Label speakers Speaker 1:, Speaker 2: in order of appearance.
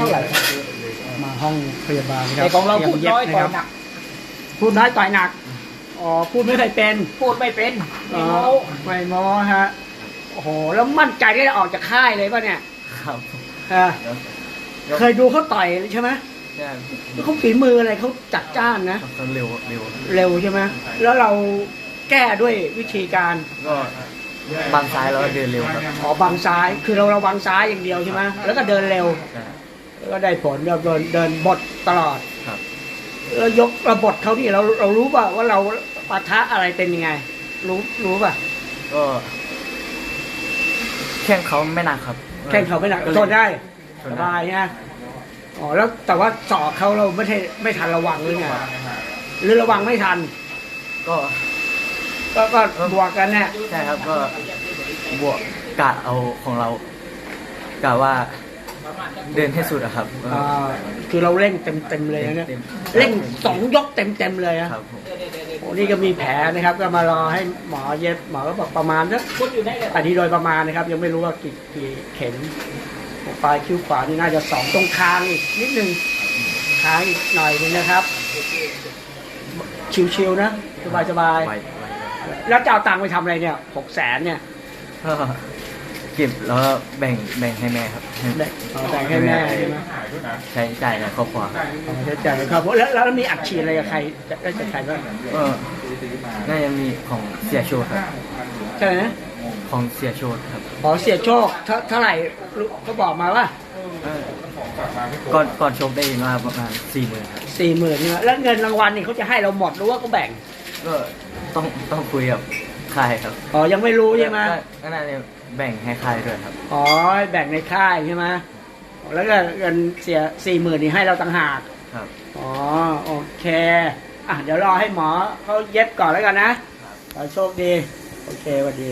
Speaker 1: เท่าไหร่
Speaker 2: มาห้องพยาบาลครั
Speaker 1: แต่
Speaker 2: บ
Speaker 1: ของเรา
Speaker 2: ตย
Speaker 1: พู
Speaker 2: ม
Speaker 1: ด
Speaker 2: ย็บ
Speaker 1: น้อย
Speaker 2: นะ
Speaker 1: ต่อ
Speaker 2: ค
Speaker 1: ย
Speaker 2: รับ
Speaker 1: หนัก
Speaker 2: พูดน้อยต่อยหนักอ๋อพูดไม่เคยเป็น
Speaker 1: พูดไม่เป็นไม่โม้
Speaker 2: อ๋อไม่โม้ฮะโอ้โหแล้วมั่นใจที่จะออกจากค่ายเลยป่ะเนี่ย
Speaker 3: ครับ
Speaker 2: เออเคยดูเขาต่อยใช่ไหม
Speaker 3: ใช่
Speaker 2: เขาฝีมืออะไรเขาจัดจ้านนะ
Speaker 3: เขาเร็วเร็ว
Speaker 2: เร็วใช่ไหมแล้วเราแก้ด้วยวิธีการ
Speaker 3: ก็บังซ้ายแล้วก็เดินเร็วครับ
Speaker 2: ขอบังซ้ายคือเราระวังซ้ายอย่างเดียวใช่ไหมแล้วก็เดินเร็ว
Speaker 3: ใช่
Speaker 2: แล้ว ก็ได้ผลเราเดินเดินบทตลอด
Speaker 3: ครับ
Speaker 2: แล้วยกระบทเขานี่เราเรารู้ป่ะว่าเราปะทะอะไรเป็นยังไง รู้รู้ป่ะ
Speaker 3: ก็แข้งเขาไม่หนักครับ
Speaker 2: แข่งเขาไม่หนัก
Speaker 3: ก็เลย
Speaker 2: ทนได้
Speaker 3: ท
Speaker 2: ส
Speaker 3: นได้
Speaker 2: บายนะอ๋อแล้วแต่ว่าสอกเขาเราไม่ใช่ไม่ทันระวังหรือไงหรือระวังไม่ทัน
Speaker 3: ก็
Speaker 2: ก็ก็บวกกันเนี่ย
Speaker 3: ใช่ครับก็บวกกะเอาของเรากะว่า เดินให้สุดอะครับ
Speaker 2: อ่าคือเราเร่งเต็มเต็มๆเลยนะเนี่ย
Speaker 3: เต็ม
Speaker 2: เร่งสองยกเต็มเต็มๆเลยนะครับ
Speaker 3: ผม
Speaker 2: โอ้นี่ก็มีแผลนะครับ ก็มารอให้หมอเย็บหมอก็บอกประมาณสัก
Speaker 1: พูดอยู่ได้เลย
Speaker 2: อันนี้โดยประมาณนะครับ ยังไม่รู้ว่ากี่กี่เข็มปลายคิ้วขวานี่น่าจะสองตรงคางอีกนิดนึงคางอีกหน่อยนึงนะครับ ชิวๆนะ สบายสบาย
Speaker 3: ไวไว
Speaker 2: ๆแล้วจะเอาตังค์ไปทำอะไรเนี่ยหกแสนเนี่ย
Speaker 3: ก็ เก็บแล้วก็แบ่งแบ่งให้แม่ครับให้
Speaker 2: แบ่งเอาแบ่งให้แม่ใช่ไหม
Speaker 3: ใช้จ่ายในครอบครัว
Speaker 2: เอาใช้จ่ายครับแล้วแล้วมีอัดฉีดอะไรกับใครจะได้จากใครบ้าง
Speaker 3: ก็น่าจะมีของเสียโชดครับ
Speaker 2: ใช่ไหม
Speaker 3: ของเสียโชดครับ
Speaker 2: ขอเสียโชคเท่าเท่าไหร่รู้เขาบอกมาว่า
Speaker 3: เออก่อนก่อนชกได้มาประมาณสี่หมื่นครับ
Speaker 2: สี่หมื่นเนี่ยแล้วเงินรางวัลนี่เขาจะให้เราหมดหรือว่าเขาแบ่ง
Speaker 3: ก็ต้องต้องคุยกับ ค่ายครับ
Speaker 2: อ๋อยังไม่รู้ใช่ไหม
Speaker 3: ก็ก็น่าจะแบ่งให้ค่ายด้วยครับ
Speaker 2: อ๋อแบ่งในค่ายใช่ไหมแล้วก็เงินเสียสี่หมื่นนี่ให้เราต่างหาก
Speaker 3: ครับ
Speaker 2: อ๋อโอเคอะเดี๋ยวรอให้หมอเขาเย็บก่อนแล้วกันนะขอโชคดี โอเคสวัสดี